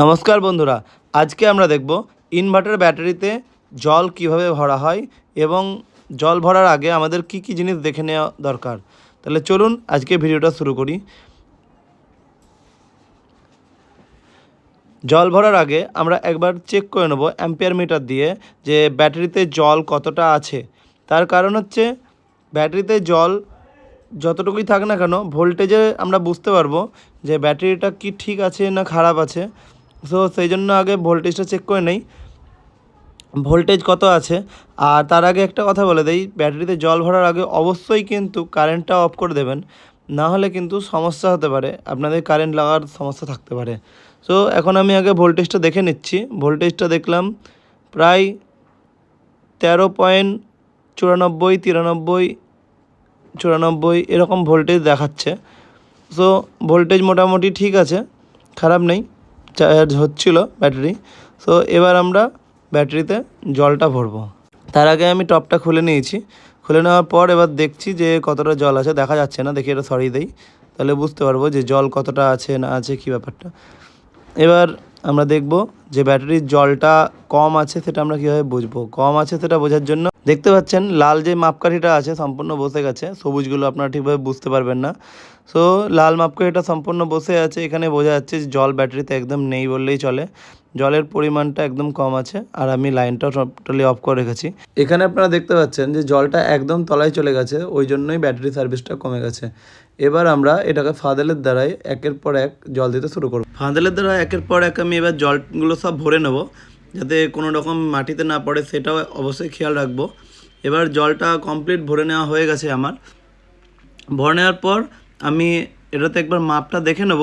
নমস্কার বন্ধুরা, আজকে আমরা দেখব ইনভার্টার ব্যাটারিতে জল কীভাবে ভরা হয় এবং জল ভরার আগে আমাদের কি কি জিনিস দেখে নেওয়া দরকার। তাহলে চলুন আজকে ভিডিওটা শুরু করি। জল ভরার আগে আমরা একবার চেক করে নেব অ্যাম্পিয়ার মিটার দিয়ে যে ব্যাটারিতে জল কতটা আছে। তার কারণ হচ্ছে ব্যাটারিতে জল যতটুকুই থাক না কেন ভোল্টেজে আমরা বুঝতে পারব যে ব্যাটারিটা কি ঠিক আছে না খারাপ আছে। সো সেই জন্য আগে ভোল্টেজটা চেক করে নেই। ভোল্টেজ কত আছে? আর তার আগে একটা কথা বলে দেই, ব্যাটারিতে জল ভরার আগে অবশ্যই কিন্তু কারেন্টটা অফ করে দেবেন। না হলে কিন্তু সমস্যা হতে পারে। আপনাদের কারেন্ট লাগার সমস্যা থাকতে পারে। সো এখন আমি আগে ভোল্টেজটা দেখে নিচ্ছি। ভোল্টেজটা দেখলাম প্রায় তেরো পয়েন্ট চুরানব্বই, তিরানব্বই, চুরানব্বই এরকম ভোল্টেজ দেখাচ্ছে। সো ভোল্টেজ মোটামুটি ঠিক আছে, খারাপ নেই। চার্জ হচ্ছিল ব্যাটারি সো এবার আমরা ব্যাটারিতে জলটা ভরবো। তার আগে আমি টপটা খুলে নিয়েছি। খুলে নেওয়ার পর এবার দেখছি যে কতটা জল আছে, দেখা যাচ্ছে না, দেখি এটা সরি দেই। তাহলে বুঝতে পারব যে জল কতটা আছে, না আছে, কি ব্যাপারটা। এবার আমরা দেখব যে ব্যাটারির জলটা কম আছে সেটা আমরা কীভাবে বুঝব? কম আছে সেটা বোঝার জন্য দেখতে পাচ্ছেন, লাল যে মাপকাঠিটা আছে সম্পূর্ণ বসে গেছে, সবুজগুলো আপনারা ঠিকভাবে বুঝতে পারবেন না। সো লাল মাপকাঠিটা সম্পূর্ণ বসে আছে, এখানে বোঝা যাচ্ছে যে জল ব্যাটারিতে একদম নেই বললেই চলে। জলের পরিমাণটা একদম কম আছে, আর আমি লাইনটাও টোটালি অফ করে রেখেছি। এখানে আপনারা দেখতে পাচ্ছেন যে জলটা একদম তলায় চলে গেছে, ওই জন্যই ব্যাটারি সার্ভিসটা কমে গেছে। এবার আমরা এটাকে ফাদেলের দ্বারাই একের পর এক জল দিতে শুরু করব। ফাদেলের দ্বারা একের পর এক আমি এবার জলগুলো সব ভরে নেব, যাতে কোনো রকম মাটিতে না পড়ে, সেটাও অবশ্যই খেয়াল রাখব। এবার জলটা কমপ্লিট ভরে নেওয়া হয়ে গেছে আমার। ভরে নেওয়ার পর আমি এটাতে একবার মাপটা দেখে নেব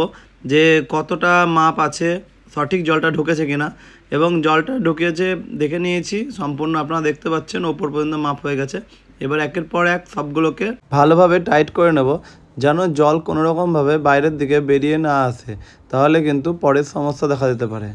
যে কতটা মাপ আছে, সঠিক জলটা ঢুকেছে কিনা। এবং জলটা ঢুকেছে দেখে নিয়েছি, সম্পূর্ণ আপনারা দেখতে পাচ্ছেন, ওপর পর্যন্ত মাপ হয়ে গেছে। এবার একের পর এক সবগুলোকে ভালোভাবে টাইট করে নেব, যেন জল কোনো রকমভাবে বাইরের দিকে বেরিয়ে না আসে। তাহলে কিন্তু পরের সমস্যা দেখা দিতে পারে।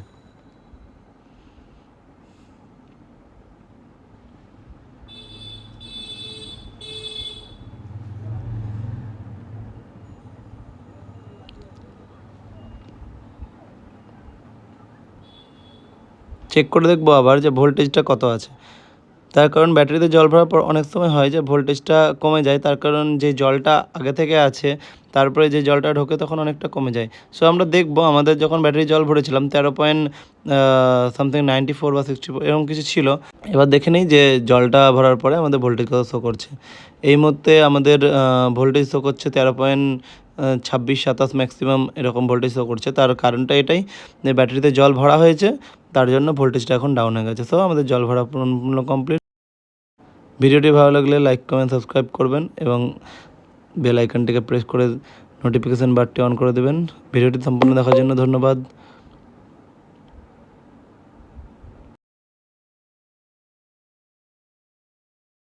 চেক করে দেখব আবার যে ভোল্টেজটা কত আছে। তার কারণ ব্যাটারিতে জল ভরার পর অনেক সময় হয় যে ভোল্টেজটা কমে যায়, তার কারণ যে জলটা আগে থেকে আছে, তারপরে যে জলটা ঢোকে তখন অনেকটা কমে যায়। সো আমরা দেখব আমাদের যখন ব্যাটারি জল ভরেছিলাম, তেরো পয়েন্ট সামথিং নাইনটি ফোর বা সিক্সটি ফোর এরকম কিছু ছিল। এবার দেখে নিই যে জলটা ভরার পরে আমাদের ভোল্টেজ কত শো করছে। এই মুহূর্তে আমাদের ভোল্টেজ শো করছে তেরো পয়েন্ট ছাব্বিশ, সাতাশ ম্যাক্সিমাম এরকম ভোল্টেজও করছে। তার কারণটা এটাই যে ব্যাটারিতে জল ভরা হয়েছে, তার জন্য ভোল্টেজটা এখন ডাউন হয়ে গেছে। সো আমাদের জল ভরা পূর্ণ কমপ্লিট ভিডিওটি ভালো লাগলে লাইক কমেন্ট সাবস্ক্রাইব করবেন এবং বেল আইকনটিকে প্রেস করে নোটিফিকেশান বারটি অন করে দেবেন। ভিডিওটি সম্পূর্ণ দেখার জন্য ধন্যবাদ।